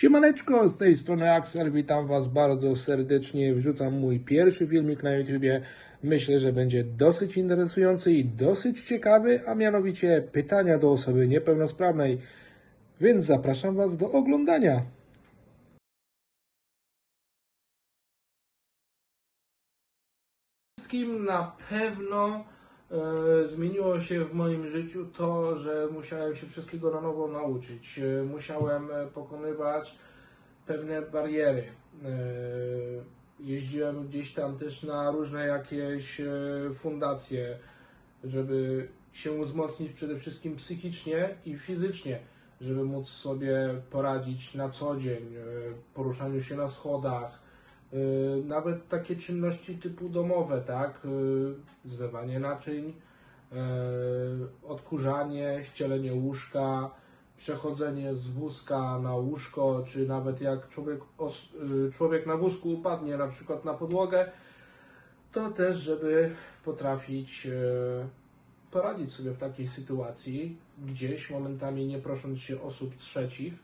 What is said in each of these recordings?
Siemaneczko, z tej strony Axel, witam Was bardzo serdecznie. Wrzucam mój pierwszy filmik na YouTubie. Myślę, że będzie dosyć interesujący i dosyć ciekawy, a mianowicie pytania do osoby niepełnosprawnej. Więc zapraszam Was do oglądania. Wszystkim na pewno zmieniło się w moim życiu to, że musiałem się wszystkiego na nowo nauczyć. E, musiałem e, pokonywać pewne bariery. E, jeździłem gdzieś tam też na różne jakieś e, fundacje, żeby się wzmocnić przede wszystkim psychicznie i fizycznie, żeby móc sobie poradzić na co dzień, e, poruszaniu się na schodach, Nawet takie czynności typu domowe, tak? Y, Zlewanie naczyń, y, odkurzanie, ścielenie łóżka, przechodzenie z wózka na łóżko, czy nawet jak człowiek, y, człowiek na wózku upadnie na przykład na podłogę, to też, żeby potrafić y, poradzić sobie w takiej sytuacji, gdzieś momentami nie prosząc się osób trzecich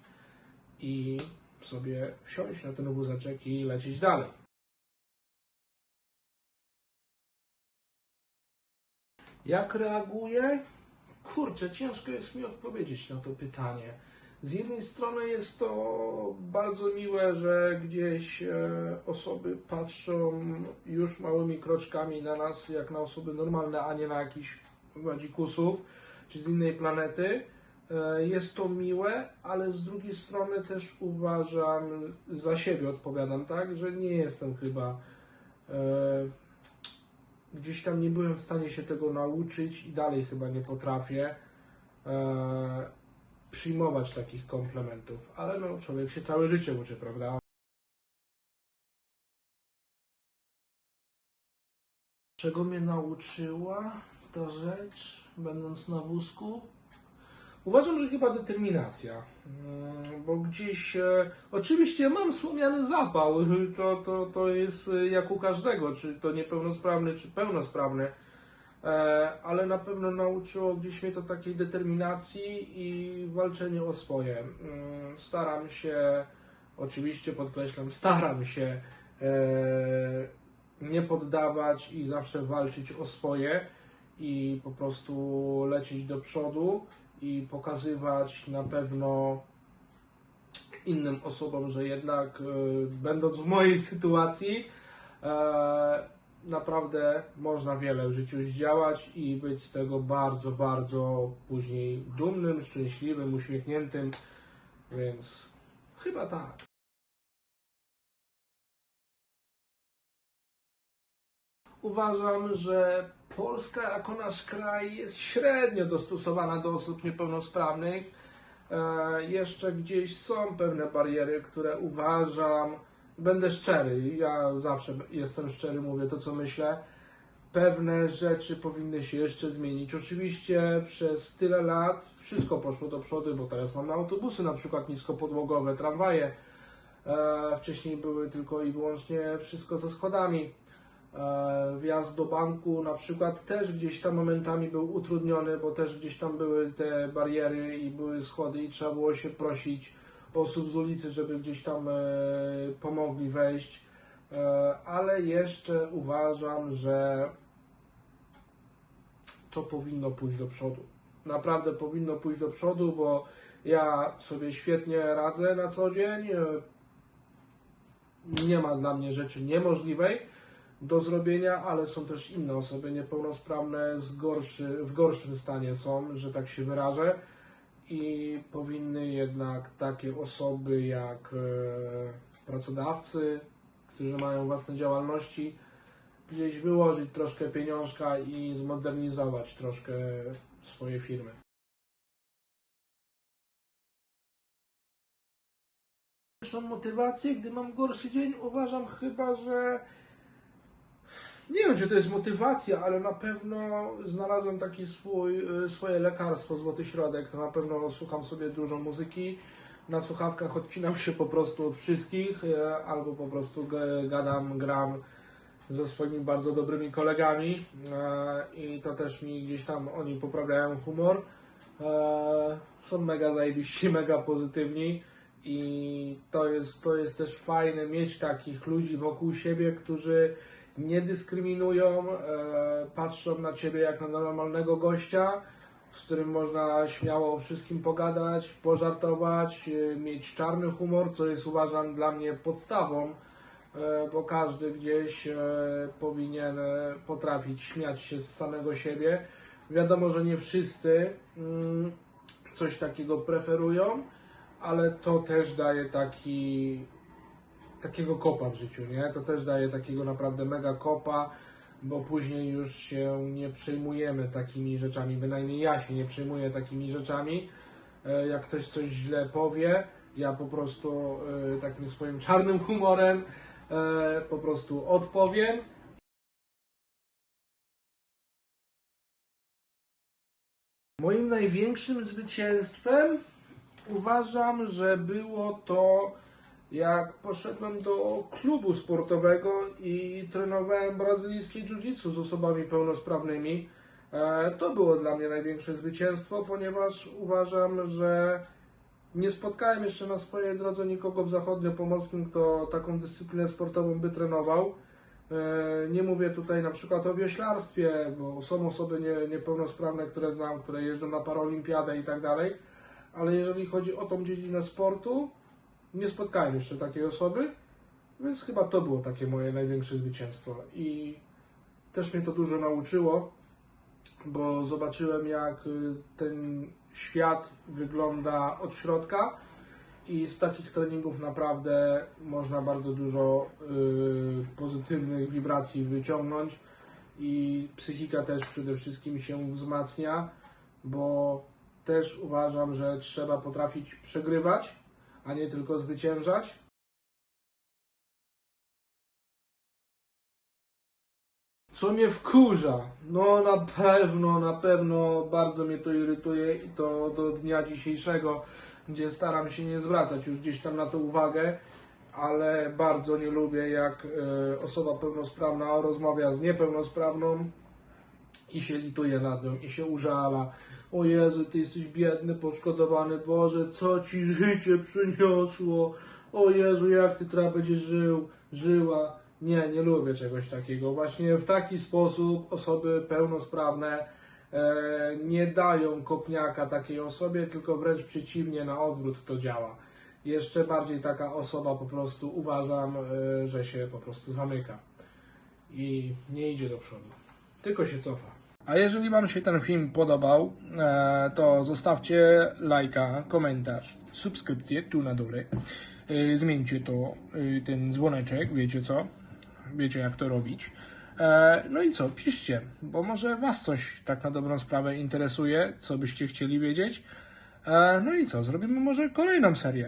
i sobie wsiąść na ten wózeczek i lecieć dalej. Jak reaguję? Kurczę, ciężko jest mi odpowiedzieć na to pytanie. Z jednej strony jest to bardzo miłe, że gdzieś e, osoby patrzą już małymi kroczkami na nas, jak na osoby normalne, a nie na jakichś wadzikusów czy z innej planety. E, Jest to miłe, ale z drugiej strony też uważam, za siebie odpowiadam, tak, że nie jestem chyba. E, gdzieś tam nie byłem w stanie się tego nauczyć i dalej chyba nie potrafię e, przyjmować takich komplementów. Ale no, człowiek się całe życie uczy, prawda? Czego mnie nauczyła ta rzecz, będąc na wózku? Uważam, że chyba determinacja, Mm, bo gdzieś, e, oczywiście mam słomiany zapał, to, to, to jest e, jak u każdego, czy to niepełnosprawny, czy pełnosprawny, e, ale na pewno nauczyło gdzieś mnie to takiej determinacji i walczenia o swoje. Mm, Staram się, oczywiście podkreślam, staram się nie poddawać i zawsze walczyć o swoje i po prostu lecieć do przodu i pokazywać na pewno innym osobom, że jednak e, będąc w mojej sytuacji, e, naprawdę można wiele w życiu zdziałać i być z tego bardzo, bardzo później dumnym, szczęśliwym, uśmiechniętym, więc chyba tak. Uważam, że Polska jako nasz kraj jest średnio dostosowana do osób niepełnosprawnych. E, jeszcze gdzieś są pewne bariery, które uważam, będę szczery, ja zawsze jestem szczery, mówię to co myślę. Pewne rzeczy powinny się jeszcze zmienić. Oczywiście przez tyle lat wszystko poszło do przodu, bo teraz mamy autobusy na przykład niskopodłogowe, tramwaje. E, wcześniej były tylko i wyłącznie wszystko ze schodami. E, Wjazd do banku na przykład też gdzieś tam momentami był utrudniony, bo też gdzieś tam były te bariery i były schody i trzeba było się prosić osób z ulicy, żeby gdzieś tam e, pomogli wejść. E, ale jeszcze uważam, że to powinno pójść do przodu. Naprawdę powinno pójść do przodu, bo ja sobie świetnie radzę na co dzień. Nie ma dla mnie rzeczy niemożliwej do zrobienia, ale są też inne osoby niepełnosprawne z gorszy, w gorszym stanie są, że tak się wyrażę. I powinny jednak takie osoby jak e, pracodawcy, którzy mają własne działalności, gdzieś wyłożyć troszkę pieniążka i zmodernizować troszkę swoje firmy. Pierwszą motywację, gdy mam gorszy dzień, uważam chyba, że nie wiem, czy to jest motywacja, ale na pewno znalazłem taki swój, y, swoje lekarstwo, złoty środek. To na pewno słucham sobie dużo muzyki. Na słuchawkach odcinam się po prostu od wszystkich, e, albo po prostu gadam, gram ze swoimi bardzo dobrymi kolegami e, i to też mi gdzieś tam oni poprawiają humor. Są mega zajebiści, mega pozytywni I to jest, to jest też fajne mieć takich ludzi wokół siebie, którzy nie dyskryminują, e, patrzą na ciebie jak na normalnego gościa, z którym można śmiało o wszystkim pogadać, pożartować, e, mieć czarny humor, co jest uważam dla mnie podstawą, e, bo każdy gdzieś powinien potrafić śmiać się z samego siebie. Wiadomo, że nie wszyscy mm, coś takiego preferują, ale to też daje taki takiego kopa w życiu, nie? To też daje takiego naprawdę mega kopa, bo później już się nie przejmujemy takimi rzeczami, bynajmniej ja się nie przejmuję takimi rzeczami. E, Jak ktoś coś źle powie, ja po prostu e, takim swoim czarnym humorem e, po prostu odpowiem. Moim największym zwycięstwem uważam, że było to, jak poszedłem do klubu sportowego i trenowałem brazylijskie jiu-jitsu z osobami pełnosprawnymi. E, To było dla mnie największe zwycięstwo, ponieważ uważam, że nie spotkałem jeszcze na swojej drodze nikogo w zachodniopomorskim, kto taką dyscyplinę sportową by trenował. E, Nie mówię tutaj na przykład o wioślarstwie, bo są osoby nie, niepełnosprawne, które znam, które jeżdżą na paraolimpiadę i tak dalej, ale jeżeli chodzi o tą dziedzinę sportu, nie spotkałem jeszcze takiej osoby, więc chyba to było takie moje największe zwycięstwo. I też mnie to dużo nauczyło, bo zobaczyłem, jak y, ten świat wygląda od środka i z takich treningów naprawdę można bardzo dużo y, pozytywnych wibracji wyciągnąć i psychika też przede wszystkim się wzmacnia, bo też uważam, że trzeba potrafić przegrywać, a nie tylko zwyciężać. Co mnie wkurza? No na pewno, na pewno bardzo mnie to irytuje i to do dnia dzisiejszego, gdzie staram się nie zwracać już gdzieś tam na to uwagę, ale bardzo nie lubię jak e, osoba pełnosprawna rozmawia z niepełnosprawną i się lituje nad nią i się użala. O Jezu, ty jesteś biedny, poszkodowany, Boże, co ci życie przyniosło? O Jezu, jak ty teraz będziesz żył, żyła? Nie, nie lubię czegoś takiego. Właśnie w taki sposób osoby pełnosprawne e, nie dają kopniaka takiej osobie, tylko wręcz przeciwnie, na odwrót to działa. Jeszcze bardziej taka osoba po prostu uważam, e, że się po prostu zamyka i nie idzie do przodu, tylko się cofa. A jeżeli Wam się ten film podobał, e, to zostawcie lajka, komentarz, subskrypcję tu na dole. E, Zmieńcie to, e, ten dzwoneczek, wiecie co? Wiecie jak to robić. No i co, piszcie, bo może Was coś tak na dobrą sprawę interesuje, co byście chcieli wiedzieć. No i co, zrobimy może kolejną serię.